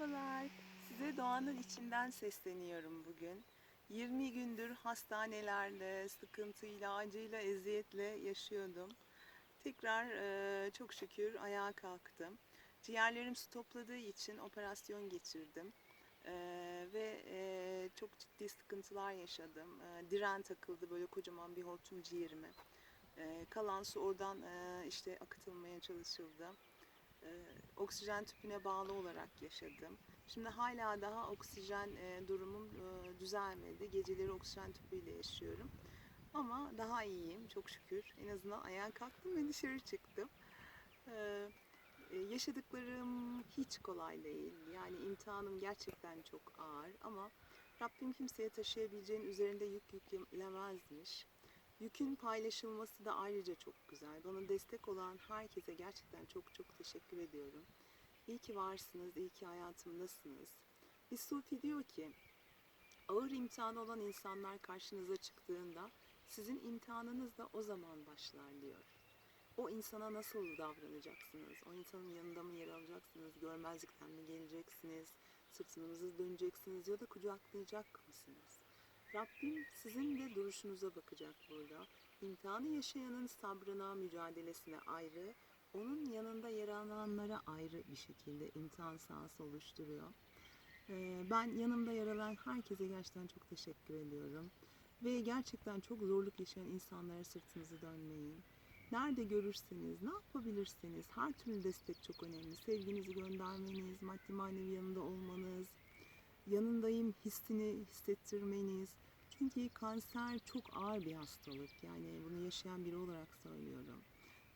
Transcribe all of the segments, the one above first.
Merhabalar. Size doğanın içinden sesleniyorum bugün. 20 gündür hastanelerde sıkıntıyla, acıyla, eziyetle yaşıyordum. Tekrar e, çok şükür ayağa kalktım. Ciğerlerim su topladığı için operasyon geçirdim. E, ve e, çok ciddi sıkıntılar yaşadım. E, diren takıldı böyle kocaman bir hortum ciğerime. Kalan su oradan işte akıtılmaya çalışıldı oksijen tüpüne bağlı olarak yaşadım. Şimdi hala daha oksijen e, durumum e, düzelmedi. Geceleri oksijen tüpüyle yaşıyorum. Ama daha iyiyim çok şükür. En azından ayağa kalktım ve dışarı çıktım. E, e, yaşadıklarım hiç kolay değil. Yani imtihanım gerçekten çok ağır ama Rabbim kimseye taşıyabileceğin üzerinde yük yüklemezmiş. Yükün paylaşılması da ayrıca çok güzel. Bana destek olan herkese gerçekten çok çok teşekkür ediyorum. İyi ki varsınız, iyi ki hayatımdasınız. Bir sufi diyor ki, ağır imtihanı olan insanlar karşınıza çıktığında sizin imtihanınız da o zaman başlar diyor. O insana nasıl davranacaksınız? O insanın yanında mı yer alacaksınız? Görmezlikten mi geleceksiniz? Sırtınızı döneceksiniz ya da kucaklayacak mısınız? Rabbim sizin de duruşunuza bakacak burada. İmtihanı yaşayanın sabrına, mücadelesine ayrı, onun yanında yer alanlara ayrı bir şekilde imtihan sahası oluşturuyor. Ee, Ben yanımda yer alan herkese gerçekten çok teşekkür ediyorum. Ve gerçekten çok zorluk yaşayan insanlara sırtınızı dönmeyin. Nerede görürseniz, ne yapabilirseniz her türlü destek çok önemli. Sevginizi göndermeniz, maddi manevi yanında olmanız, yanındayım hissini hissettirmeniz. Çünkü kanser çok ağır bir hastalık. Yani bunu yaşayan biri olarak söylüyorum.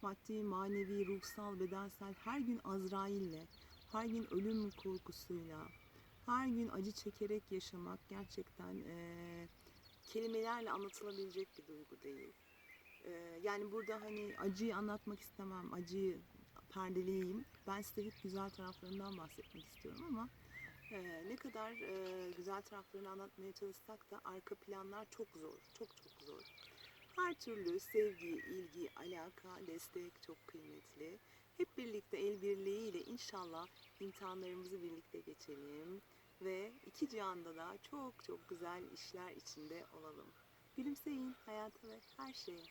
Maddi, manevi, ruhsal, bedensel her gün Azrail'le, her gün ölüm korkusuyla, her gün acı çekerek yaşamak gerçekten eee, kelimelerle anlatılabilecek bir duygu değil. Eee, yani burada hani acıyı anlatmak istemem, acıyı perdeleyeyim. Ben size hep güzel taraflarından bahsetmek istiyorum ama ee, ne kadar e, güzel taraflarını anlatmaya çalışsak da arka planlar çok zor, çok çok zor. Her türlü sevgi, ilgi, alaka, destek çok kıymetli. Hep birlikte el birliğiyle inşallah imtihanlarımızı birlikte geçelim ve iki cihanda da çok çok güzel işler içinde olalım. Gülümseyin hayata ve her şeye.